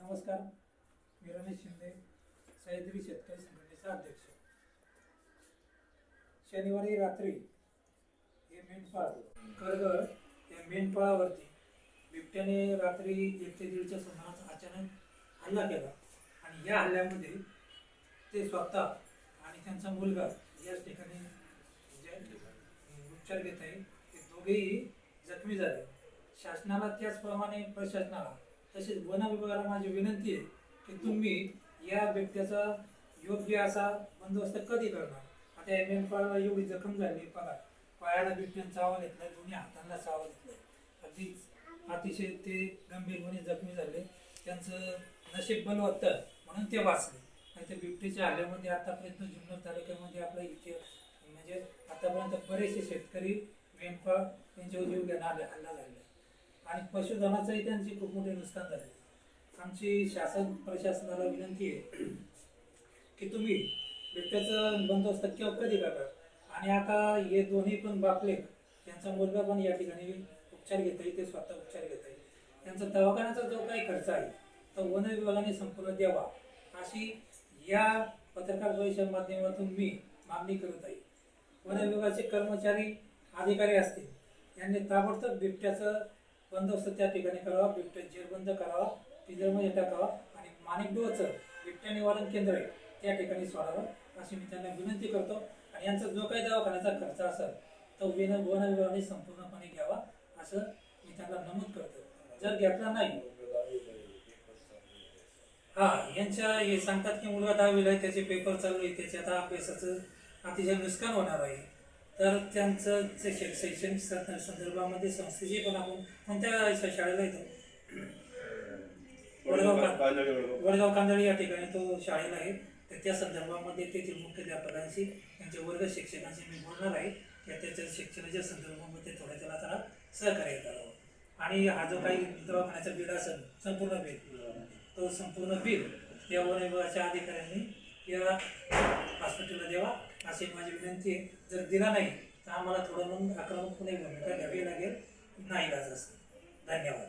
नमस्कार मी रमेश शिंदे सह्याद्री शेतकरी संघटनेचा अध्यक्ष. शनिवारी रात्री हे मेंढपाळ करगड या मेंढपाळावरती बिबट्याने रात्री एक ते दीडच्या सुमारास अचानक हल्ला केला. आणि या हल्ल्यामध्ये ते स्वतः आणि त्यांचा मुलगा याच ठिकाणी उपचार घेत आहे ते दोघेही जखमी झाले. शासनाला त्याचप्रमाणे प्रशासनाला तसेच वन विभागाला माझी विनंती आहे की तुम्ही या बिबट्याचा योग्य असा बंदोबस्त कधी करणार? आता एम एम पाळला एवढी जखम झाली बघा पायाला बिबट्यानं चावा घेतलाय दोन्ही हातांना चावा घेतलाय. अगदी अतिशय ते गंभीरपणे जखमी झाले. त्यांचं नशीब बलवत्तर म्हणून ते वाचले. नाही तर बिबटीच्या आल्यामध्ये आतापर्यंत जुन्नर तालुक्यामध्ये आपला इथे म्हणजे आतापर्यंत बरेचसे शेतकरी मेंढपाळ यांच्यावर जीव घेणार हल्ला झालेला आहे. आणि पशुधनाचंही त्यांचे खूप मोठे नुकसान झाले. आमची शासन प्रशासनाला विनंती आहे की तुम्ही बिबट्याचं बंदोबस्त केव्हा कधी करा आणि आता हे दोन्ही पण बापले त्यांचा मुलगा पण या ठिकाणी उपचार घेता येईल ते स्वतः उपचार घेता येईल त्यांचा दवाखान्याचा जो काही खर्च आहे तो वन विभागाने संपूर्ण द्यावा अशी या पत्रकार परिषद माध्यमातून मी मागणी करत आहे. वन विभागाचे कर्मचारी अधिकारी असतील यांनी ताबडतोब बिबट्याचं बंदोबस्त त्या ठिकाणी करावा बिबट्या जेरबंद करावा पिंजरमध्ये टाकावा आणि माणिकडोचं बिबट्या निवारण केंद्र आहे त्या ठिकाणी सोडावं अशी मी त्यांना विनंती करतो. आणि यांचा जो काही दवाखान्याचा खर्च असेल तो विन वन विभागाने संपूर्णपणे घ्यावा असं मी त्यांना नमूद करतो. जर घेतला नाही हा यांच्या हे सांगतात की मुलगा दहावीला आहे त्याचे पेपर चालू आहे त्याचे आता अभ्यासाचं अतिशय नुकसान होणार आहे. तर त्यांचं जे शै- शैक्षणिक संदर्भामध्ये संस्थेची पण आपण कोणत्या शाळेला येतो? वडगाव वडगाव कांदळी या ठिकाणी तो शाळेला आहे. तर त्या संदर्भामध्ये तेथील मुख्याध्यापकांशी त्यांच्या वर्ग शिक्षकांशी मी बोलणार आहे. की त्याच्या शिक्षणाच्या संदर्भामध्ये थोड्या त्याला त्याला सहकार्य करावं. आणि हा जो काही दवाखान्याचा बिल असेल संपूर्ण बिल तो संपूर्ण बिल या वन विभागाच्या अधिकाऱ्यांनी या हॉस्पिटलला द्यावा अशी माझी विनंती आहे. जर दिला नाही तर आम्हाला थोडं मग आक्रमकपणे भूमिका घ्यावी लागेल नाही असं धन्यवाद.